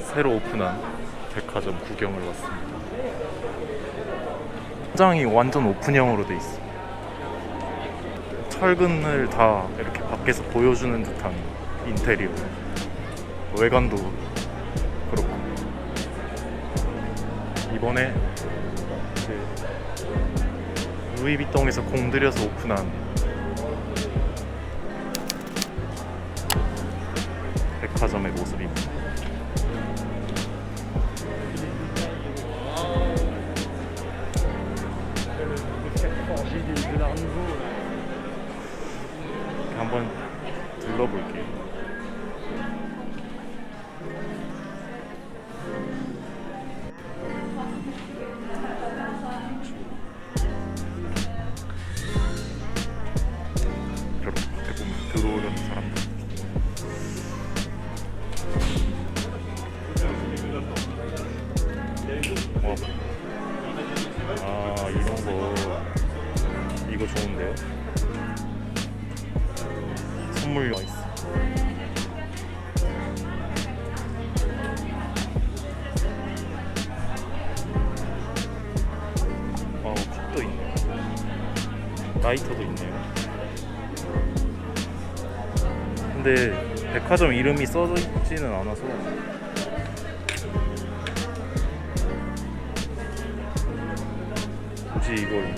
새로 오픈한 백화점 구경을 왔습니다. 현장이 완전 오픈형으로 돼 있어. 철근을 다 이렇게 밖에서 보여주는 듯한 인테리어. 외관도 그렇고. 이번에 그 루이비통에서 공들여서 오픈한 백화점의 모습입니다. 한번 둘러볼게 선물 와 있어. 어, 컵도 있네. 라이터도 있네요. 근데 백화점 이름이 써져 있지는 않아서 굳이 이걸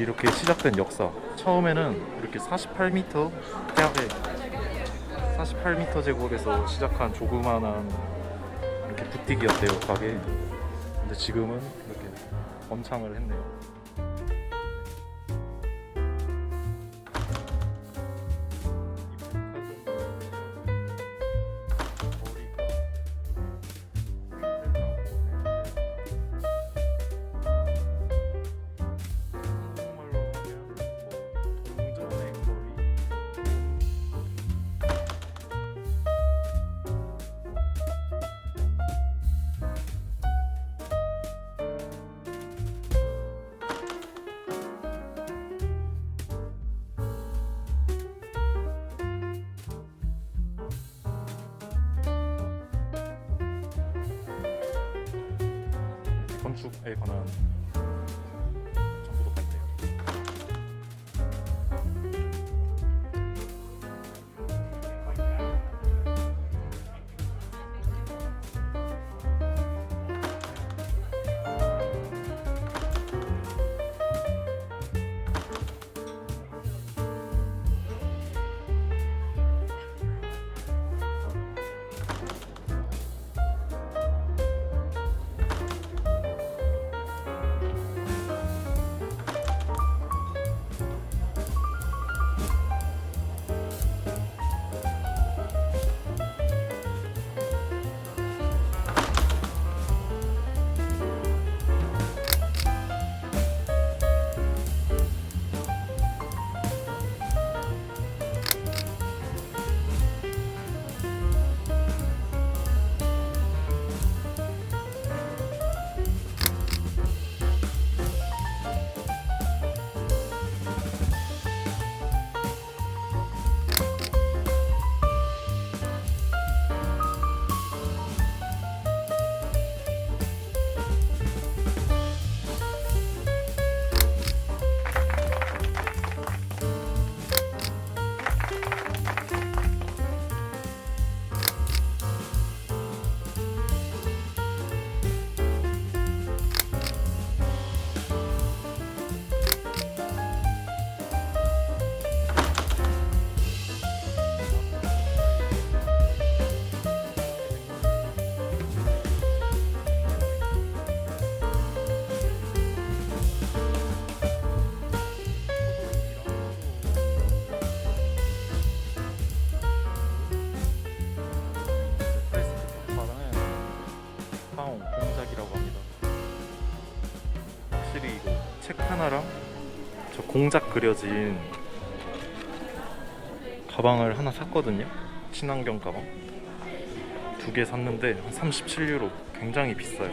이렇게 시작된 역사. 처음에는 이렇게 48m 대학에 48m 제곱에서 시작한 조그만한 이렇게 부티기였대요 가게. 근데 지금은 이렇게 번창을 했네요. 건축에 관 공작 그려진 가방을 하나 샀거든요. 친환경 가방. 두 개 샀는데 한 37유로 굉장히 비싸요.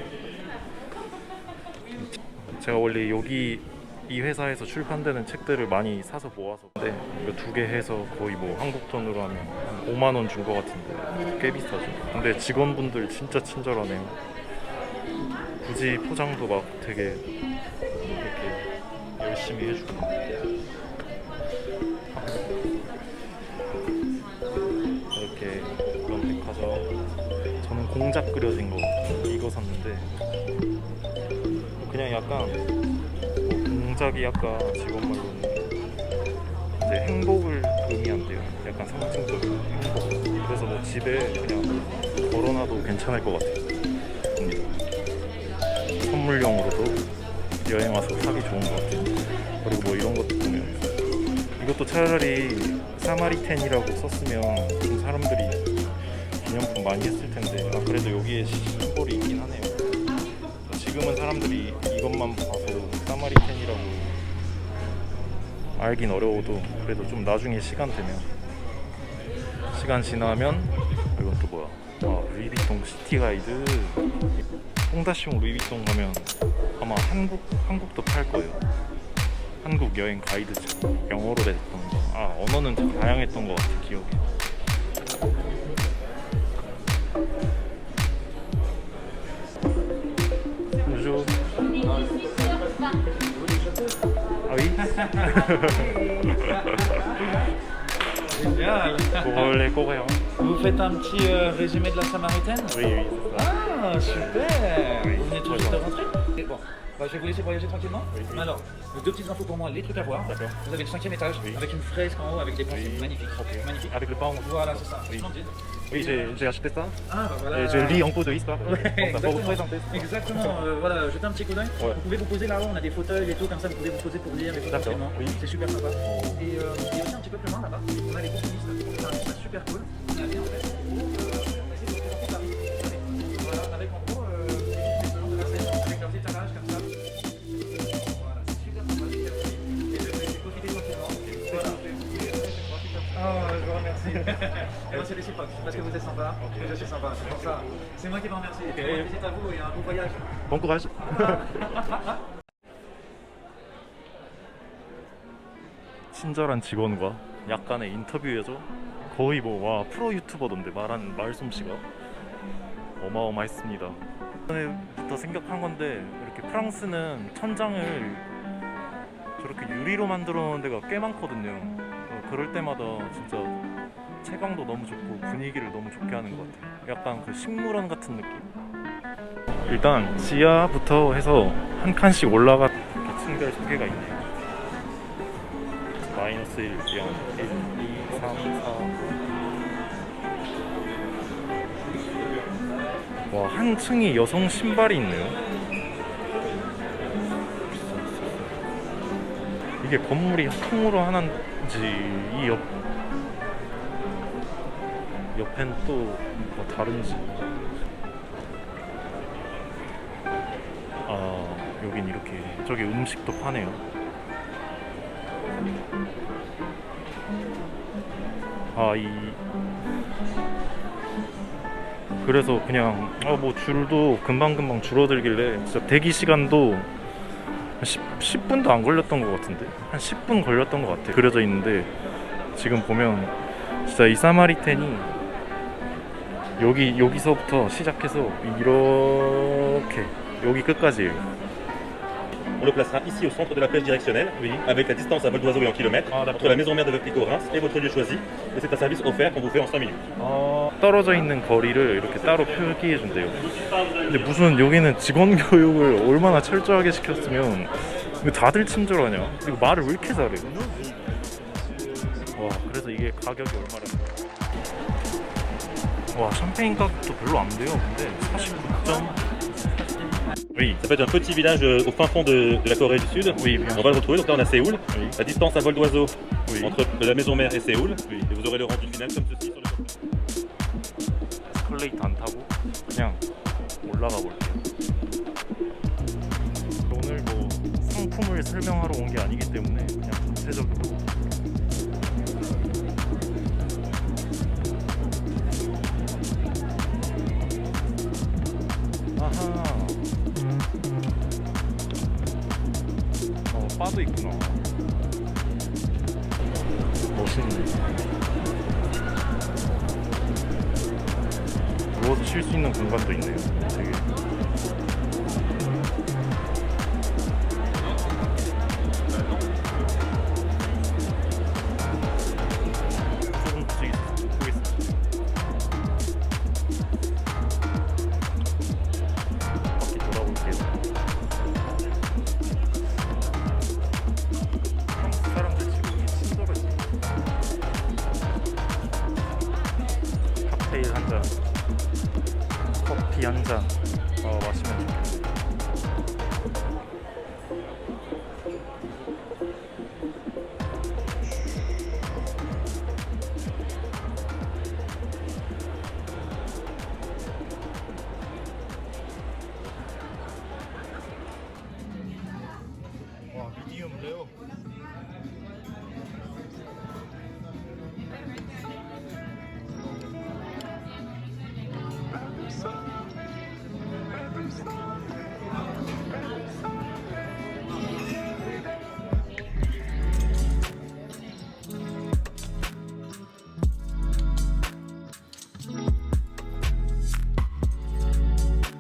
제가 원래 여기 이 회사에서 출판되는 책들을 많이 사서 모아서 근데 이거 두 개 해서 거의 뭐 한국 돈으로 하면 한 5만 원 준 것 같은데 꽤 비싸죠. 근데 직원분들 진짜 친절하네요. 굳이 포장도 막 되게 열심히 해주고. 이렇게 그런 백화점 저는 공작 그려진 거 이거 샀는데 그냥 약간 뭐 공작이 아까 직원말로는 이제 행복을 의미한대요. 약간 상징적인 행복. 그래서 뭐 집에 그냥 걸어놔도 괜찮을 것 같아요. 음. 선물용으로도 여행 와서 사기 좋은 것 같아요 그리고 뭐 이런 것도 보면 이것도 차라리 사마리텐이라고 썼으면 좀 사람들이 기념품 많이 했을 텐데. 아 그래도 여기에 심볼이 있긴 하네요. 지금은 사람들이 이것만 봐서 사마리텐이라고 알긴 어려워도 그래도 좀 나중에 시간 되면 시간 지나면 이건 또 뭐야? 아 루이비통 시티 가이드. 홍다시용 루이비통 가면 아마 한국 한국도 팔 거예요 한국 여행 가이드 책 영어로 됐던 거. 아 언어는 참 다양했던 것 같아 기억에. Bonjour. Ah oui. Génial. Pour les Coréens. Vous faites un petit euh, résumé de la Samaritaine Oui oui c'est ça. Ah, super Oui, Vous venez tout très juste de bien. rentrer Et Bon, bah, je vais vous laisser voyager tranquillement. Oui, oui. Alors, deux petites infos pour moi, les trucs à voir. D'accord. Vous avez le cinquième étage Oui. avec une fresque en haut avec des Oui. magnifiques. Magnifique. Avec le pain. Voilà, c'est ça. Oui. Oui j'ai acheté ça. Ah, bah voilà. Et je lis en cours de histoire. Ouais, vous présenter. Exactement, euh, voilà, jetez un petit coup d'œil. Ouais. Vous pouvez vous poser là-haut, on a des fauteuils et tout, comme ça vous pouvez vous poser pour lire et tout oui. C'est super sympa. Et, euh, et aussi un petit peu plus loin là-bas, on a les consumistes, c'est super cool. En fait, Et moi, c'est réciproque, parce que vous êtes sympa, et je suis sympa, c'est pour ça. C'est moi qui vous remercie. Bonne visite à vous et un bon voyage. Bon courage. 친절한 직원과 약간의 인터뷰여죠. 거의 뭐 와 프로 유튜버던데 말하는 말솜씨가 어마어마했습니다. 전에부터 생각한 건데 이렇게 프랑스는 천장을 저렇게 유리로 만들어 놓은 데가 꽤 많거든요. 어, 그럴 때마다 진짜 채광도 너무 좋고 분위기를 너무 좋게 하는 것 같아요. 약간 그 식물원 같은 느낌. 일단 지하부터 해서 한 칸씩 올라가 이렇게 층별 소개가 있네요. 마이너스 1, 0, 1, 2, 3, 4. 와, 한 층이 여성 신발이 있네요. 이게 건물이 통으로 하나인지 이 옆, 옆엔 또 뭐 다른지. 아 여긴 이렇게 저기 음식도 파네요. 아 이 그래서 그냥 어뭐 줄도 금방금방 줄어들길래 진짜 대기 시간도 한 10, 10 분도 안 걸렸던 것 같은데? 한 10분 걸렸던 것 같아. 그려져 있는데 지금 보면 진짜 이 사마리텐이 여기 여기서부터 시작해서 이렇게 여기 끝까지예요. On le placera ici au centre de la plage directionnelle, Oui. avec la distance à vol d'oiseau et en kilomètres, Ah, d'accord. entre la maison mère de votre pico Reims et votre lieu choisi. Et c'est un service offert qu'on vous fait en 5 minutes. 어, 떨어져 있는 거리를 이렇게 따로 표기해 준대요. 근데 무슨 여기는 직원 교육을 얼마나 철저하게 시켰으면 왜 다들 친절하냐? 그리고 말을 왜 이렇게 잘해? 와, 그래서 이게 가격이 얼마라는 와 샴페인 별로 안 돼요. Oui, ça peut être un petit village euh, au fin fond de, la Corée du Sud. Oui, bien. On va le retrouver. Donc là, on a Séoul. La distance à vol d'oiseau entre la maison mère et Séoul. Oui. Et vous aurez le rendu final comme ceci sur le 하하 어, 바도 있구나. 멋있네. 무엇 쉴수 있는 공간도 있네요. 되게. 어, 맛있겠다.